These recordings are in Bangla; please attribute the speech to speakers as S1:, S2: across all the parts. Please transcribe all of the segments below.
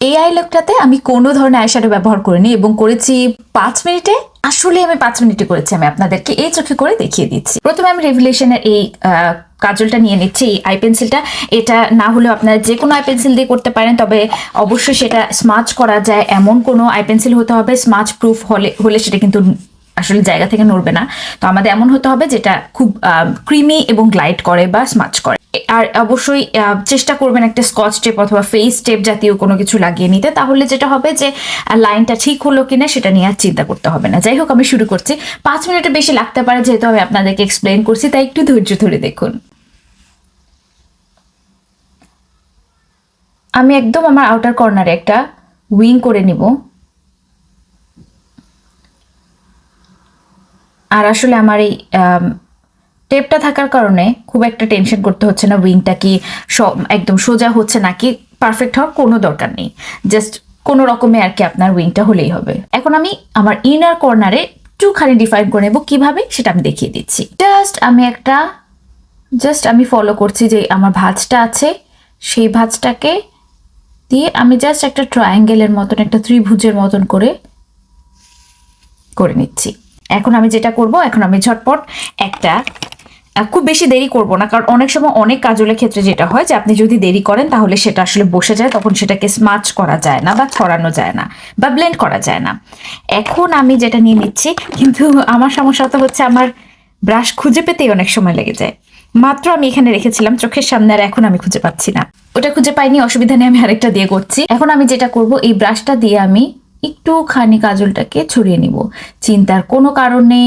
S1: এই আই লুকটাতে আমি কোনো ধরনের আইশ্যাডো ব্যবহার করিনি এবং করেছি পাঁচ মিনিটে। আসলে আমি পাঁচ মিনিটে করেছি, আমি আপনাদেরকে এই চোখে করে দেখিয়ে দিচ্ছি। প্রথমে আমি রেভুলেশনের এই কাজলটা নিয়ে নিচ্ছি, এই আই পেন্সিলটা এটা না হলেও আপনারা যে কোনো আই পেন্সিল দিয়ে করতে পারেন, তবে অবশ্যই সেটা স্মাচ করা যায়। এমন কোনো আই পেন্সিল হতে হবে স্মাচ প্রুফ হলে হলে সেটা কিন্তু আসলে জায়গা থেকে নড়বে না। তো আমাদের এমন হতে হবে যেটা খুব ক্রিমি এবং গ্লাইড করে বা স্মাচ করে। আর অবশ্যই চেষ্টা করবেন একটা স্কচ টেপ অথবা ফেস টেপ জাতীয় কোনো কিছু লাগিয়ে নিতে। তাহলে যেটা হবে যে লাইনটা ঠিক হলো কিনা সেটা নিয়ে আর চিন্তা করতে হবে না। যাই হোক, আমি শুরু করছি। পাঁচ মিনিটের বেশি লাগতে পারে যেহেতু আমি আপনাদেরকে এক্সপ্লেন করছি, তাই একটু ধৈর্য ধরে দেখুন। আমি একদম আমার আউটার কর্নারে একটা উইং করে নিব। আর আসলে আমার এই টেপটা থাকার কারণে খুব একটা টেনশন করতে হচ্ছে না, উইংটা কি একদম সোজা হচ্ছে নাকি পারফেক্ট হওয়ার কোনো দরকার নেই। জাস্ট কোনো রকমে আর কি আপনার উইংটা হলেই হবে। এখন আমি আমার ইনার কর্নারে একটুখানি ডিফাইন করে নেব কীভাবে সেটা আমি দেখিয়ে দিচ্ছি। জাস্ট আমি একটা জাস্ট আমি ফলো করছি যে আমার ভাজটা আছে, সেই ভাঁজটাকে দিয়ে আমি জাস্ট একটা ট্রায়াঙ্গেলের মতন, একটা ত্রিভুজের মতন করে করে নিচ্ছি। এখন আমি যেটা করব, এখন আমি ঝটপট একটা খুব বেশি দেরি করব না, কারণ অনেক সময় অনেক কাজলের ক্ষেত্রে যেটা হয় যে, আপনি যদি দেরি করেন তাহলে সেটা আসলে বসে যায়, তখন সেটাকে স্মাচ করা যায় না বা ছড়ানো যায় না বা ব্লেন্ড করা যায় না। এখন আমি যেটা নিয়ে নিচ্ছি, কিন্তু আমার সমস্যা তো হচ্ছে আমার ব্রাশ খুঁজে পেতেই অনেক সময় লেগে যায়। মাত্র আমি এখানে রেখেছিলাম, চোখের সামনে আর এখন আমি খুঁজে পাচ্ছি না। ওটা খুঁজে পাইনি, অসুবিধা নেই, আমি আরেকটা দিয়ে করছি। এখন আমি যেটা করব, এই ব্রাশটা দিয়ে আমি একটুখানি কাজলটাকে ছড়িয়ে নিব। চিন্তার কোনো কারণে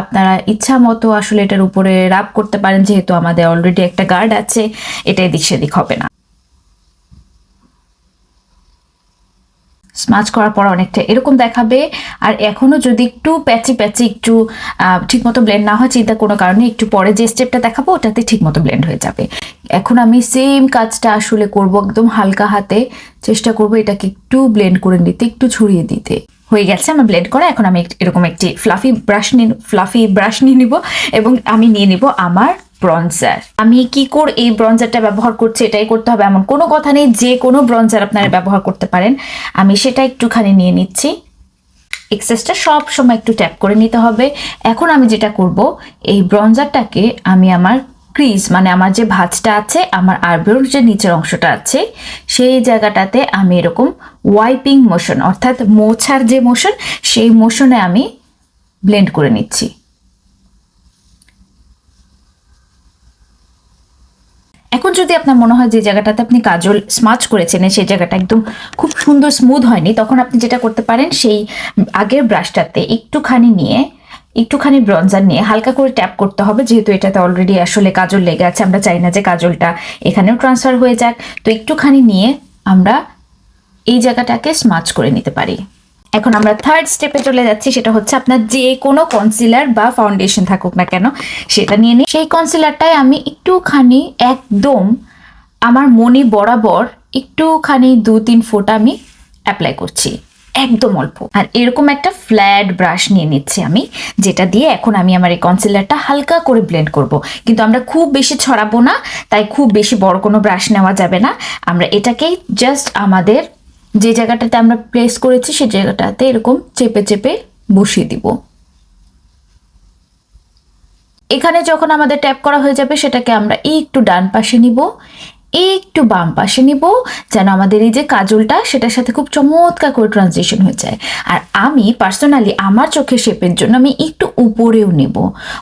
S1: আপনারা ইচ্ছা মতো আসলে এটার উপরে রাব করতে পারেন, যেহেতু আমাদের অলরেডি একটা গার্ড আছে এটা এদিক সেদিক হবে না। স্মাচ করার পর অনেকটা এরকম দেখাবে, আর এখনও যদি একটু প্যাচি প্যাচি একটু ঠিকমতো ব্লেন্ড না হয়, চিন্তা কোনো কারণে একটু পরে যে স্টেপটা দেখাবো, ওটাতে ঠিকমতো ব্লেন্ড হয়ে যাবে। এখন আমি সেম কাজটা আসলে করব একদম হালকা হাতে, চেষ্টা করব এটাকে একটু ব্লেন্ড করে নিতে, একটু ছড়িয়ে দিতে। হয়ে গেছে আমার ব্লেন্ড করা এখন আমি এরকম একটি ফ্লাফি ব্রাশ নিয়ে ফ্লাফি ব্রাশ নিয়ে নিব এবং আমি নিয়ে নিব আমার ব্রঞ্জার আমি কি কোর, এই ব্রঞ্জারটা ব্যবহার করছি, এটাই করতে হবে, এমন কোনো কথা নেই, যে কোনো ব্রঞ্জার আপনারা ব্যবহার করতে পারেন। আমি সেটা একটুখানি নিয়ে নিচ্ছি। এক্সেসটা সব সময় একটু ট্যাপ করে নিতে হবে। এখন আমি যেটা করব, এই ব্রঞ্জারটাকে আমি আমার ক্রিজ মানে আমার যে ভাঁজটা আছে, আমার আরব্রোর যে নিচের অংশটা আছে, সেই জায়গাটাতে আমি এরকম ওয়াইপিং মোশন অর্থাৎ মোছার যে মোশন সেই মোশনে আমি ব্লেন্ড করে নিচ্ছি। এখন যদি আপনার মনে হয় যে জায়গাটাতে আপনি কাজল স্মাচ করেছেন, সেই জায়গাটা একদম খুব সুন্দর স্মুথ হয়নি, তখন আপনি যেটা করতে পারেন, সেই আগের ব্রাশটাতে একটুখানি নিয়ে একটুখানি ব্রঞ্জার নিয়ে হালকা করে ট্যাপ করতে হবে, যেহেতু এটাতে অলরেডি আসলে কাজল লেগে আছে, আমরা চাই না যে কাজলটা এখানেও ট্রান্সফার হয়ে যাক। তো একটুখানি নিয়ে আমরা এই জায়গাটাকে স্মাচ করে নিতে পারি। এখন আমরা থার্ড স্টেপে চলে যাচ্ছি, সেটা হচ্ছে আপনার যে কোনো কনসিলার বা ফাউন্ডেশন থাকুক না কেন, সেটা নিয়ে নিই সেই কনসিলারটাই আমি একটুখানি একদম আমার মনি বরাবর একটুখানি দু তিন ফুট আমি অ্যাপ্লাই করছি। একদম অল্প। আর এরকম একটা ফ্ল্যাট ব্রাশ নিয়ে নিচ্ছি আমি, যেটা দিয়ে এখন আমি আমার এই কনসিলারটা হালকা করে ব্লেন্ড করব। কিন্তু আমরা খুব বেশি ছড়াবো না, তাই খুব বেশি বড় কোনো ব্রাশ নেওয়া যাবে না। আমরা এটাকেই জাস্ট আমাদের যে জায়গাটাতে আমরা প্লেস করেছি, সেই জায়গাটাতে এরকম চেপে চেপে বসিয়ে দিব। এখানে যখন আমাদের ট্যাপ করা হয়ে যাবে, সেটাকে আমরা একটু ডান পাশে নিব। একটু বাম পাশে নিব, যেন আমাদের এই যে কাজলটা, সেটার সাথে খুব চমৎকার করে ট্রানজিশন হয়ে যায়। আর আমি পার্সোনালি আমার চোখের শেপের জন্য আমি একটু উপরেও নেব।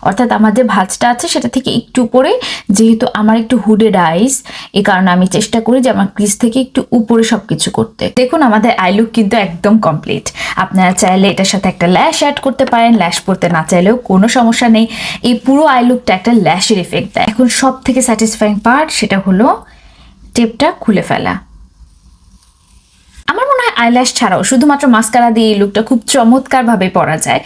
S1: অর্থাৎ আমার যে ভাঁজটা আছে, সেটা থেকে একটু উপরে, যেহেতু আমার একটু হুডেড আইস এই কারণে আমি চেষ্টা করি যে আমার ক্রিজ থেকে একটু উপরে সব কিছু করতে। দেখুন, আমাদের আই লুক কিন্তু একদম কমপ্লিট আপনারা চাইলে এটার সাথে একটা ল্যাশ অ্যাড করতে পারেন ল্যাশ পরতে না চাইলেও কোনো সমস্যা নেই। এই পুরো আই লুকটা একটা ল্যাশের এফেক্ট দেয়। এখন সব থেকে স্যাটিসফাইং পার্ট সেটা হলো টেপটা খুলে ফেলা। আমার মনে হয় আইল্যাশ ছাড়াও শুধুমাত্র মাস্কারা দিয়ে এই লুকটা খুব চমৎকারভাবে পরা যায়।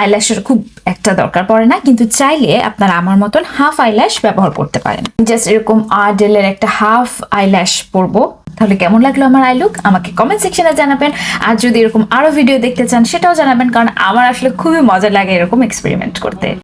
S1: আইল্যাশের খুব একটা দরকার পড়ে না, কিন্তু চাইলে আপনারা আমার মতন হাফ আইল্যাশ ব্যবহার করতে পারেন। জাস্ট এরকম আর্ডেলের একটা হাফ আইল্যাশ পরবো। তাহলে কেমন লাগল আমার আই লুক আমাকে কমেন্ট সেকশনে জানাবেন। আর যদি এরকম আরও ভিডিও দেখতে চান, সেটাও জানাবেন, কারণ আমার আসলে খুবই মজা লাগে এরকম এক্সপেরিমেন্ট করতে।